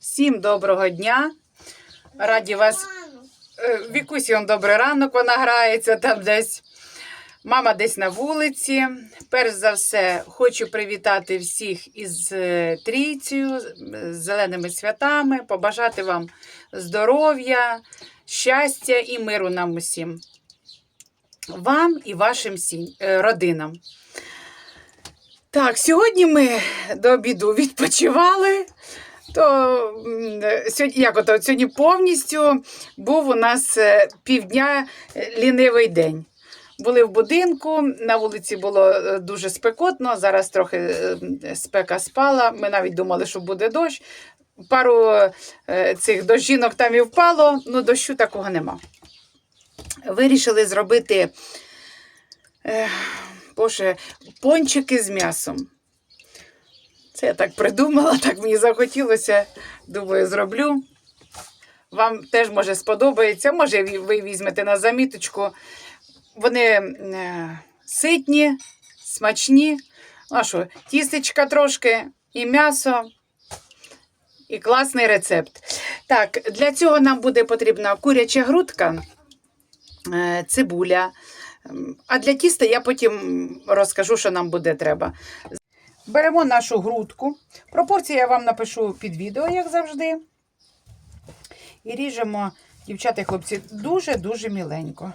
Всім доброго дня. Раді вас. Е, Вікусі он добрий ранок, вона грається там десь. Мама десь на вулиці. Перш за все, хочу привітати всіх із е, трійцею, з зеленими святами, побажати вам здоров'я, щастя і миру нам усім. Вам і вашим е, родинам. Так, сьогодні ми до обіду відпочивали. То е, сьогодні, як ото, сьогодні повністю був у нас е, півдня е, лінивий день. Були в будинку, на вулиці було дуже спекотно, зараз трохи спека спала. Ми навіть думали, що буде дощ. Пару цих дощинок там і впало, ну дощу такого нема. Вирішили зробити боже, пончики з м'ясом. Це я так придумала, так мені захотілося. Думаю, зроблю. Вам теж може сподобається. Може, ви візьмете на заміточку. Вони е, ситні, смачні. Ну, А що, тістечка трошки і м'ясо. І класний рецепт. Так, для цього нам буде потрібна куряча грудка, е, цибуля. А для тіста я потім розкажу, що нам буде треба. Беремо нашу грудку. Пропорції я вам напишу під відео, як завжди. І ріжемо, дівчата і хлопці, дуже-дуже міленько.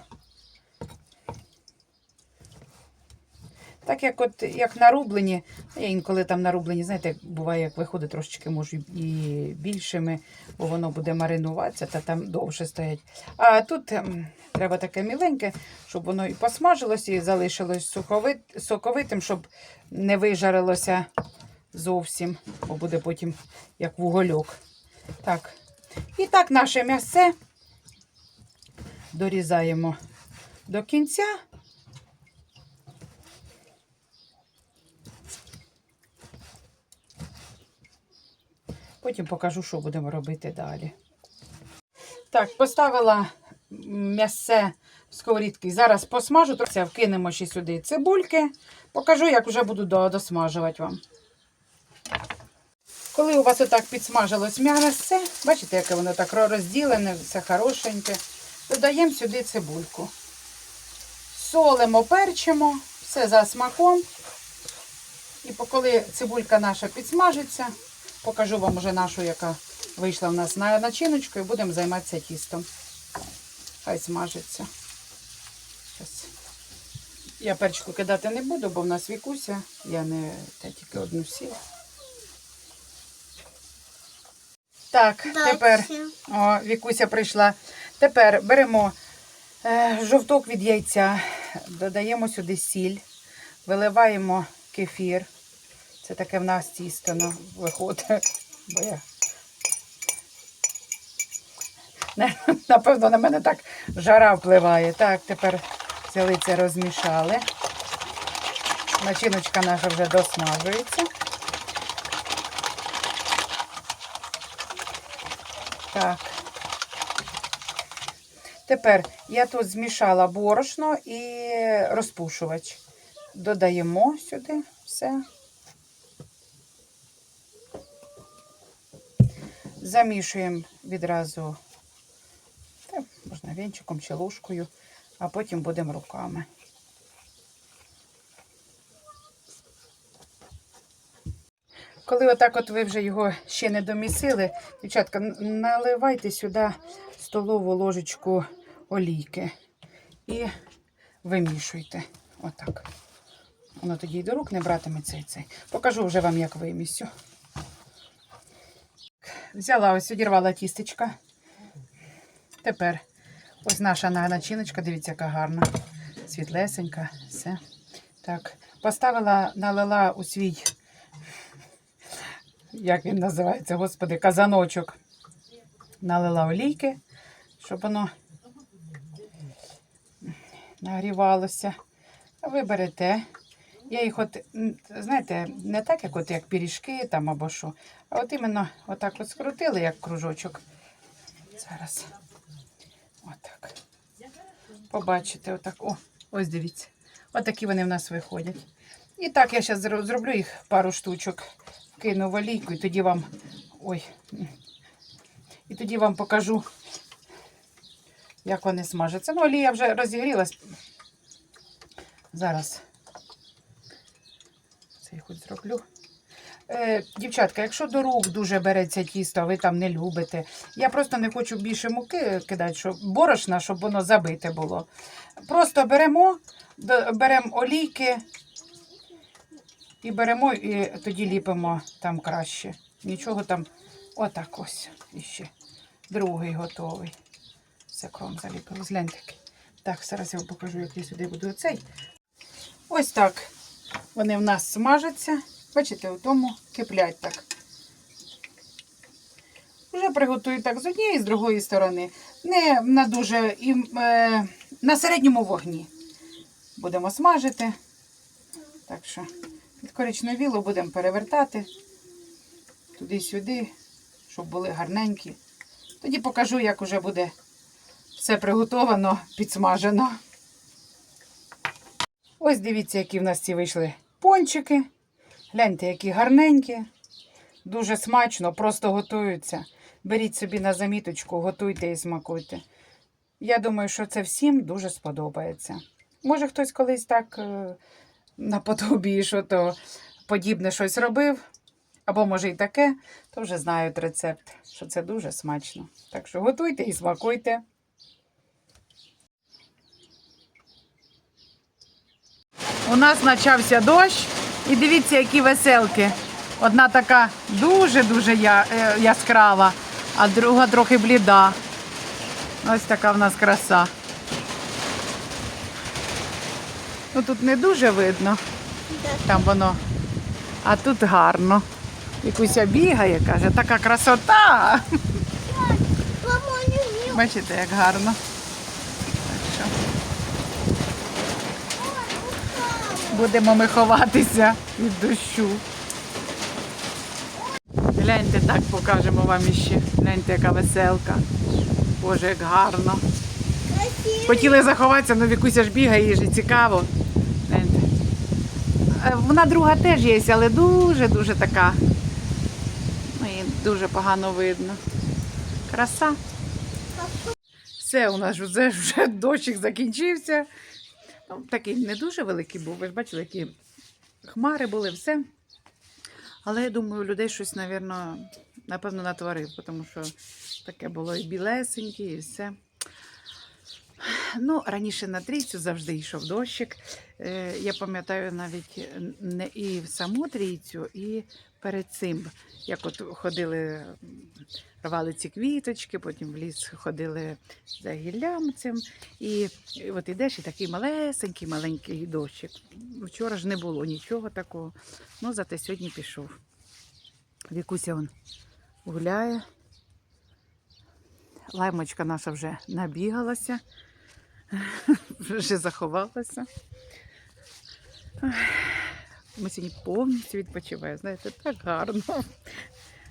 Так як от як нарублені, я інколи там нарублені, знаєте, буває, як виходить, трошечки можу і більшими, бо воно буде маринуватися та там довше стоять. А тут ем, треба таке міленьке, щоб воно і посмажилося, і залишилось суховит, соковитим, щоб не вижарилося зовсім, бо буде потім як вугольок. Так. І так наше м'ясце дорізаємо до кінця. Потім покажу, що будемо робити далі. Так, поставила м'ясце в сковорідки. Зараз посмажу, трохи вкинемо ще сюди цибульки. Покажу, як вже буду досмажувати вам. Коли у вас отак підсмажилось м'ясце, бачите, яке воно так розділене, все хорошеньке, додаємо сюди цибульку. Солимо, перчимо, все за смаком. І коли цибулька наша підсмажиться, покажу вам уже нашу, яка вийшла в нас на начиночку, і будемо займатися тістом. Хай смажиться. Щас. Я перчику кидати не буду, бо в нас вікуся. Я не та тільки одну сіль. Так, тепер о, Вікуся прийшла. Тепер беремо е, жовток від яйця, додаємо сюди сіль, виливаємо кефір. Це таке в нас тісто ну, виходить. Бо я... Напевно, на мене так жара впливає. Так, тепер взяли розмішали. Начиночка наша вже досмажується. Так. Тепер я тут змішала борошно і розпушувач. Додаємо сюди все. Замішуємо відразу, та, можна вінчиком чи ложкою, а потім будемо руками. Коли отак от ви вже його ще не домісили, дівчатка, наливайте сюди столову ложечку олійки і вимішуйте. Отак. Воно тоді й до рук не братиме цей цей. Покажу вже вам, як вимісю. Взяла ось, одірвала тістечка. Тепер ось наша начиночка, дивіться, яка гарна. Світлесенька, все. Так, поставила, налила у свій, як він називається, господи, казаночок. Налила олійки, щоб воно нагрівалося. Ви берете. Я їх от, знаєте, не так, як от як пиріжки там або що, а от іменно отак от скрутили, як кружочок. Зараз. Отак. Побачите, отак. О, ось дивіться. Отакі вони в нас виходять. І так я зараз зроблю їх пару штучок, кину в олійку, і тоді вам Ой. І тоді вам покажу, як вони смажаться. Ну, олія вже розігрілась. Зараз. Це я хоч зроблю. Е, дівчатка, якщо до рук дуже береться тісто, а ви там не любите. Я просто не хочу більше муки кидати, щоб борошна, щоб воно забите було. Просто беремо, беремо олійки і беремо і тоді ліпимо там краще. Нічого там, отак ось іще. Другий готовий. Все кром заліпили. Згляньте. Так, зараз я вам покажу, як я сюди буду оцей. Ось так. Вони в нас смажаться. Бачите, у тому киплять так. Вже приготую так з однієї і з другої сторони. Не на дуже і, е, на середньому вогні. Будемо смажити. Так що під коричневіло будемо перевертати туди-сюди, щоб були гарненькі. Тоді покажу, як уже буде все приготовано, підсмажено. Ось дивіться, які в нас ці вийшли пончики. Гляньте, які гарненькі. Дуже смачно, просто готуються. Беріть собі на заміточку, готуйте і смакуйте. Я думаю, що це всім дуже сподобається. Може, хтось колись так е, наподобі, що то подібне щось робив, або може і таке, то вже знають рецепт, що це дуже смачно. Так що готуйте і смакуйте. У нас почався дощ, і дивіться, які веселки. Одна така дуже-дуже я, е, яскрава, а друга трохи бліда. Ось така в нас краса. Ну тут не дуже видно, там воно. А тут гарно. Якуся бігає, каже, така красота. Бачите, як гарно. Так що будемо ми ховатися від дощу. Гляньте, так покажемо вам іще. Гляньте, яка веселка. Боже, як гарно. Хотіли заховатися, але Вікуся ж бігає, їй же цікаво. Гляньте. Е, Вона друга теж є, але дуже-дуже така. Ну, і дуже погано видно. Краса. Все, у нас вже, вже дощик закінчився. Ну, такий не дуже великий був. Ви ж бачили, які хмари були, все. Але я думаю, людей щось, напевно, напевно, натворив, тому що таке було і білесеньке, і все. Ну, раніше на трійцю завжди йшов дощик. Е, Я пам'ятаю навіть не і в саму трійцю, і перед цим, як от ходили, рвали ці квіточки, потім в ліс ходили за гіллям цим. І от ідеш, і такий малесенький, маленький дощик. Вчора ж не було нічого такого. Ну, зате сьогодні пішов. Вікуся он гуляє. Лаймочка наша вже набігалася, вже заховалася. Ми сьогодні повністю відпочиваємо. Знаєте, так гарно.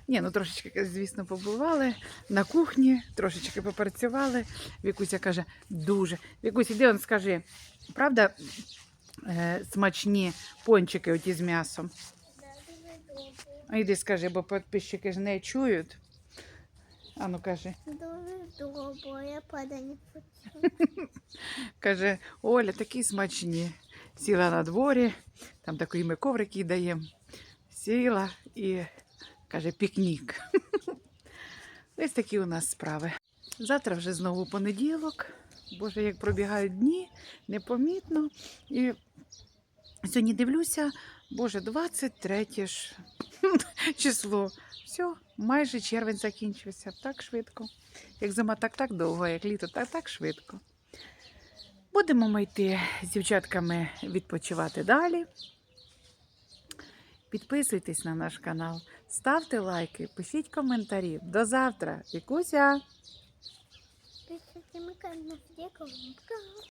Ні, ну трошечки, звісно, побували на кухні, трошечки попрацювали. Вікуся каже, дуже. Вікусь, іди он скажи, правда е, смачні пончики оті з м'ясом? А йди скажи, бо підписчики ж не чують. А ну кажи. Дуже добре, я падаю не хочу. Каже, Оля, такі смачні. Сіла на дворі, там такий ми коврики даємо. Сіла і каже, пікнік. Ось такі у нас справи. Завтра вже знову понеділок. Боже, як пробігають дні, непомітно. І сьогодні дивлюся, Боже, 23 ж число. Все, майже червень закінчився. Так швидко. Як зима, так так довго, як літо, так так швидко. Будемо ми йти з дівчатками відпочивати далі. Підписуйтесь на наш канал, ставте лайки, пишіть коментарі. До завтра. Вікуся!